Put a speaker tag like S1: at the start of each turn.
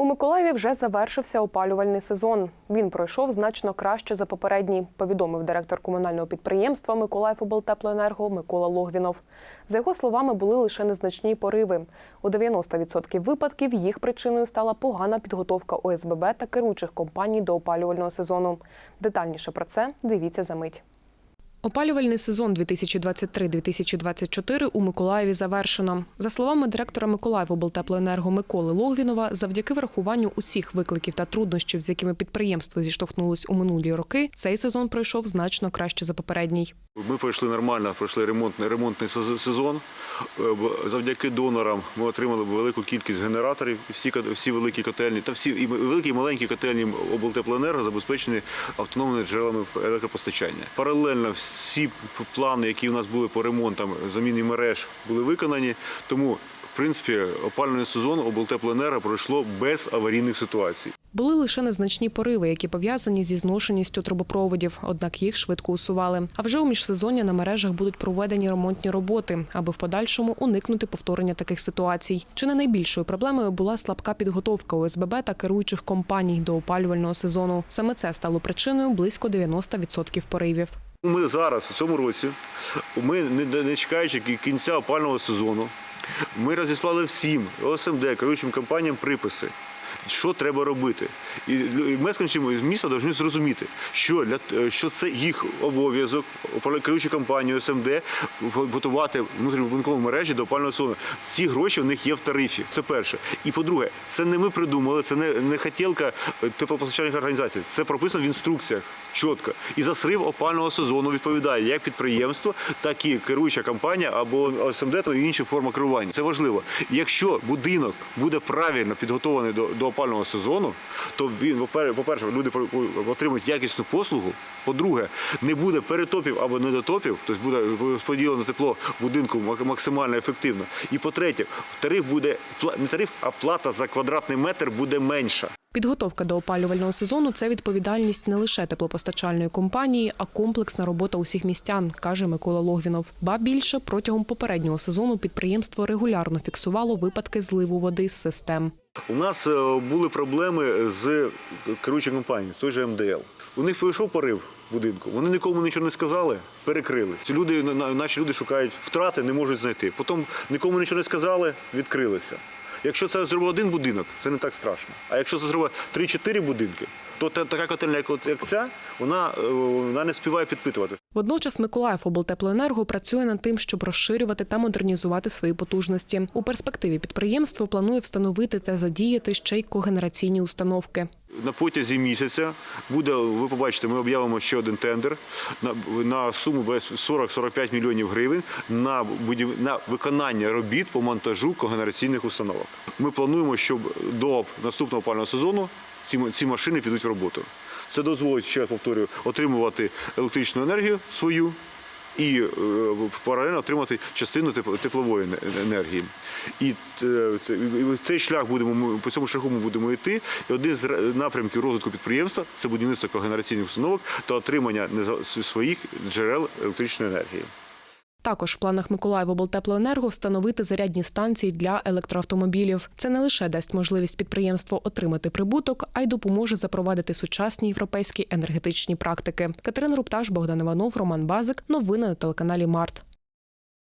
S1: У Миколаєві вже завершився опалювальний сезон. Він пройшов значно краще за попередній, повідомив директор комунального підприємства Миколаївоблтеплоенерго Микола Логвінов. За його словами, були лише незначні пориви. У 90% випадків їх причиною стала погана підготовка ОСББ та керуючих компаній до опалювального сезону. Детальніше про це дивіться за мить. Опалювальний сезон 2023-2024 у Миколаєві завершено. За словами директора Миколаївоблтеплоенерго Миколи Логвінова, завдяки врахуванню усіх викликів та труднощів, з якими підприємство зіштовхнулось у минулі роки, цей сезон пройшов значно краще за попередній.
S2: Ми пройшли нормально, пройшли ремонтний, ремонтний сез- сезон. Е, Завдяки донорам ми отримали велику кількість генераторів. Всі, всі великі котельні, та всі і великі і маленькі котельні облтеплоенерго забезпечені автономними джерелами електропостачання. Паралельно всі п- плани, які у нас були по ремонтам заміні мереж, були виконані. Тому, в принципі, опалювальний сезон облтеплоенерго пройшло без аварійних ситуацій.
S1: Були лише незначні пориви, які пов'язані зі зношеністю трубопроводів, однак їх швидко усували. А вже у міжсезоння на мережах будуть проведені ремонтні роботи, аби в подальшому уникнути повторення таких ситуацій. Чи не найбільшою проблемою була слабка підготовка ОСББ та керуючих компаній до опалювального сезону. Саме це стало причиною близько 90% поривів.
S2: Ми зараз, у цьому році, ми не, чекаючи кінця опального сезону, ми розіслали всім ОСМД, керуючим компаніям приписи. Що треба робити, і лю- і мешканці міста повинні зрозуміти, що для т- що це їх обов'язок керуючі компанії ОСМД готувати внутрішньобудинкові мережі до опального сезону. Ці гроші в них є в тарифі. Це перше. І по-друге, це не ми придумали, це не, не хотілка е, теплопостачальних організацій. Це прописано в інструкціях чітко. І за срив опального сезону відповідає як підприємство, так і керуюча компанія або ОСМД та інші форми керування. Це важливо. Якщо будинок буде правильно підготований до, до опального сезону, то він, по-пер- по-перше, люди отримують якісну послугу. По-друге, не буде перетопів або недотопів, тобто буде розподілено тепло будинку максимально ефективно. І по-третє, тариф буде не тариф, а плата за квадратний метр буде менша.
S1: Підготовка до опалювального сезону це відповідальність не лише теплопостачальної компанії, а комплексна робота усіх містян, каже Микола Логвінов. Ба більше протягом попереднього сезону підприємство регулярно фіксувало випадки зливу води з систем.
S2: У нас е, були проблеми з керуючою компанією, з той же МДЛ. У них пройшов порив будинку. Вони нікому нічого не сказали, перекрились. Люди, на- на- наші люди шукають втрати, не можуть знайти. Потім нікому нічого не сказали, відкрилися. Якщо це зробив один будинок, це не так страшно. А якщо це зробить 3-4 будинки, то така котельня, як, ця, вона, е, вона не співає підпитувати.
S1: Водночас Миколаїв облтеплоенерго працює над тим, щоб розширювати та модернізувати свої потужності. У перспективі підприємство планує встановити та задіяти ще й когенераційні установки.
S2: На потязі місяця буде, ви побачите, ми об'явимо ще один тендер на, на суму 40-45 мільйонів гривень на, будів, на виконання робіт по монтажу когенераційних установок. Ми плануємо, щоб до наступного опального сезону ці, ці машини підуть в роботу. Це дозволить, ще повторюю, отримувати електричну енергію свою і е, паралельно отримати частину тепл- теплової енергії. І, е, цей шлях будемо по цьому шляху ми будемо йти. І один з напрямків розвитку підприємства це будівництво когенераційних установок та отримання своїх джерел електричної енергії.
S1: Також в планах Миколаївоблтеплоенерго встановити зарядні станції для електроавтомобілів. Це не лише дасть можливість підприємству отримати прибуток, а й допоможе запровадити сучасні європейські енергетичні практики. Катерина Рупташ, Богдан Іванов, Роман Базик. Новини на телеканалі Март.